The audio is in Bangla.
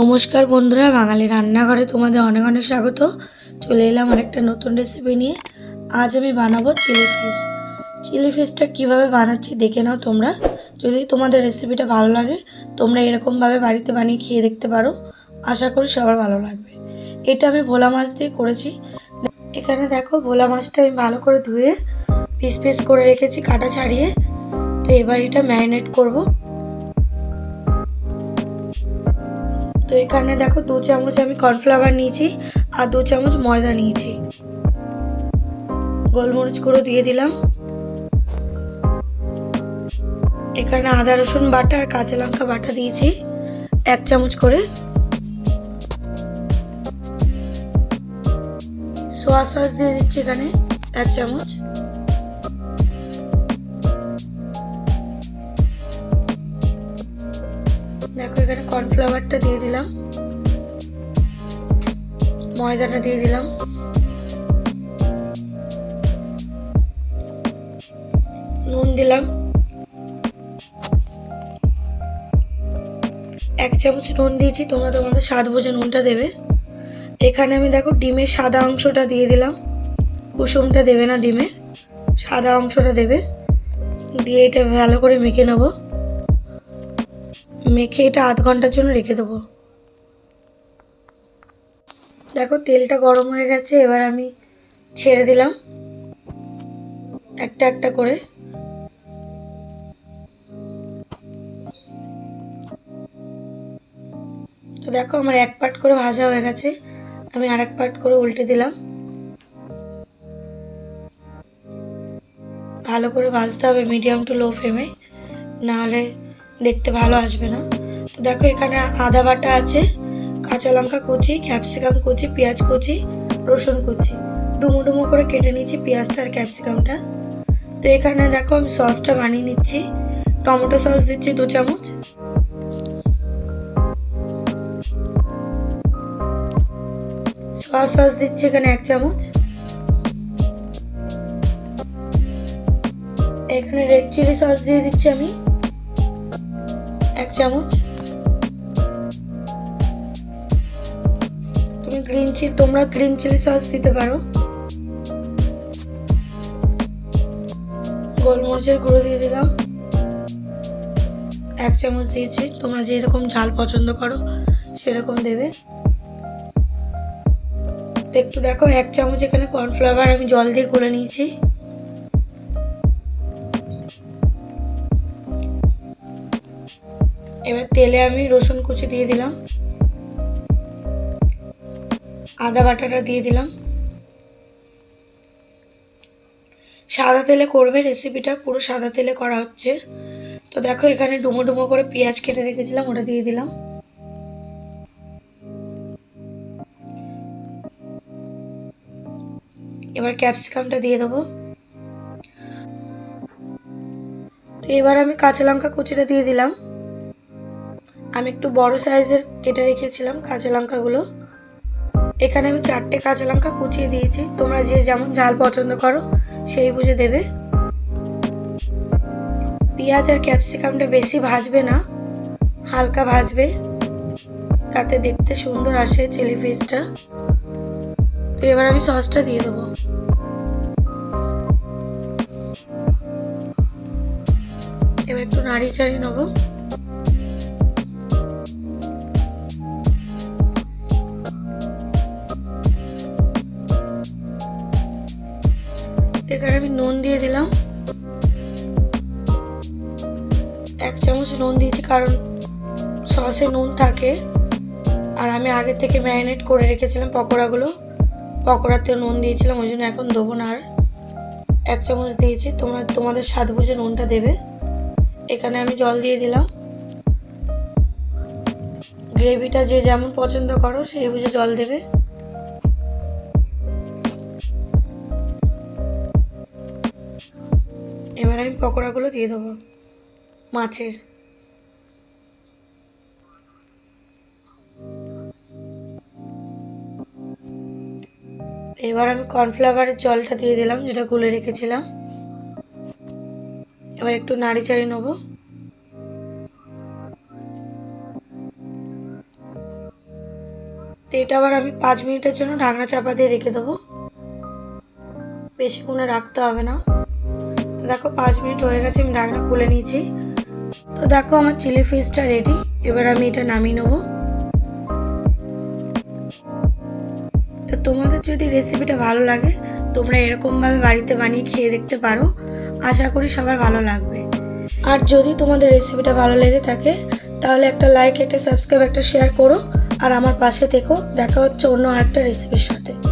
নমস্কার বন্ধুরা, বাঙালি রান্নাঘরে তোমাদের অনেক অনেক স্বাগত। চলে এলাম আরেকটা নতুন রেসিপি নিয়ে। আজ আমি বানাবো চিলি ফিশ। চিলি ফিশটা কীভাবে বানাচ্ছি দেখে নাও তোমরা। যদি তোমাদের রেসিপিটা ভালো লাগে, তোমরা এরকমভাবে বাড়িতে বানিয়ে খেয়ে দেখতে পারো। আশা করি সবার ভালো লাগবে। এটা আমি ভোলা মাছ দিয়ে করেছি। এখানে দেখো, ভোলা মাছটা আমি ভালো করে ধুয়ে, পিস পিস করে রেখেছি কাটা ছাড়িয়ে। তো এবার এটা ম্যারিনেট করব। তো এখানে দেখো দু চামচ আমি কর্নফ্লাওয়ার নিয়েছি আর দু চামচ ময়দা নিয়েছি। গোলমরিচ গুঁড়ো দিয়ে দিলাম। এখানে আদা, রসুন বাটা আর কাঁচা লঙ্কা বাটা দিয়েছি। এক চামচ করে। সোয়া সস দিয়ে দিচ্ছি এখানে এক চামচ। দেখো এখানে কর্নফ্লাওয়ারটা দিয়ে দিলাম। ময়দাটা দিয়ে দিলাম। নুন দিলাম। এক চামচ নুন দিয়েছি, তোমরা তোমাদের স্বাদ বুঝে নুনটা দেবে। এখানে আমি দেখো ডিমের সাদা অংশটা দিয়ে দিলাম। কুসুমটা দেবে না ডিমের সাদা অংশটা দেবে। দিয়ে এটা ভালো করে মেখে নেব। মেখে এটা আধ ঘণ্টার জন্য রেখে দেবো। দেখো, তেলটা গরম হয়ে গেছে, এবার আমি ছেড়ে দিলাম। একটা একটা করে। তো দেখো, আমার এক পাট করে ভাজা হয়ে গেছে। আমি আর এক পাট করে উল্টে দিলাম। ভালো করে ভাজতে হবে মিডিয়াম টু লো ফ্লেমে, নাহলে দেখতে ভালো আসবে না। তো দেখো এখানে আদা বাটা আছে, কাঁচা লঙ্কা কুচি, ক্যাপসিকাম কুচি, পেঁয়াজ কুচি, রসুন কুচি। ডুমো ডুমো করে কেটে নিচ্ছি পেঁয়াজটা আর ক্যাপসিকামটা। তো এখানে দেখো আমি সসটা বানিয়ে নিচ্ছি। টমেটো সস দিচ্ছি দু চামচ। সয়া সস দিচ্ছি এখানে এক চামচ। এখানে রেড চিলি সস দিয়ে দিচ্ছি আমি। চামচ। তুমি গ্রিন চিলি তোমরা গ্রিন চিলি সস দিতে পারো। গোলমরিচের গুঁড়ো দিয়ে দিলাম। এক চামচ দিয়েছি, তোমরা যেরকম ঝাল পছন্দ করো, সেরকম দেবে। একটু দেখো, এক চামচ এখানে কর্নফ্লাওয়ার আমি জল দিয়ে গুলে নিয়েছি। এবার তেলে আমি রসুন কুচি দিয়ে দিলাম। আদা বাটাটা দিয়ে দিলাম। সাদা তেলে করবে রেসিপিটা পুরো সাদা তেলে করা হচ্ছে। তো দেখো এখানে ডুমো ডুমো করে পেঁয়াজ কেটে রেখেছিলাম, ওটা দিয়ে দিলাম। এবার ক্যাপসিকামটা দিয়ে দেবো। তো এবার আমি কাঁচা লঙ্কা কুচিটা দিয়ে দিলাম। আমি একটু বড় সাইজের কেটে রেখেছিলাম কাঁচা লঙ্কাগুলো। এখানে আমি চারটে কাঁচা লঙ্কা কুচিয়ে দিয়েছি। তোমরা যে যেমন ঝাল পছন্দ করো, সেই বুঝে দেবে। পেঁয়াজ আর ক্যাপসিকামটা বেশি ভাজবে না, হালকা ভাজবে। তাতে দেখতে সুন্দর আসে চিলি ফিশটা। তো এবার আমি সসটা দিয়ে দেবো। এবার একটু নাড়ি চাড়ি নেব। এখানে আমি নুন দিয়ে দিলাম। এক চামচ নুন দিয়েছি, কারণ সসে নুন থাকে। আর আমি আগে থেকে ম্যারিনেট করে রেখেছিলাম পকোড়াগুলো। পকোড়াতেও নুন দিয়েছিলাম, ওই জন্য এখন দেবো না আর। এক চামচ দিয়েছি, তোমরা তোমাদের স্বাদ বুঝে নুনটা দেবে। এখানে আমি জল দিয়ে দিলাম। গ্রেভিটা যে যেমন পছন্দ করো, সেই বুঝে জল দেবে। পকোড়াগুলো দিয়ে দেবো, মাছের। এবার আমি কর্নফ্লাওয়ারের জলটা দিয়ে দিলাম, যেটা গুলে রেখেছিলাম। এবার একটু নাড়ি চাড়ি নেব। তো এটা আবার আমি পাঁচ মিনিটের জন্য ঢাকনা চাপা দিয়ে রেখে দেবো। বেশিক্ষণে রাখতে হবে না। দেখো, পাঁচ মিনিট হয়ে গেছে, আমি ঢাকনা খুলে নিয়েছি। তো দেখো, আমার চিলি ফিশটা রেডি এবার আমি এটা নামিয়ে নেব। তো তোমাদের যদি রেসিপিটা ভালো লাগে, তোমরা এরকমভাবে বাড়িতে বানিয়ে খেয়ে দেখতে পারো। আশা করি সবার ভালো লাগবে। আর যদি তোমাদের রেসিপিটা ভালো লেগে থাকে, তাহলে একটা লাইক একটা সাবস্ক্রাইব একটা শেয়ার করো। আর আমার পাশে থেকো। দেখা হচ্ছে অন্য আরেকটা রেসিপির সাথে।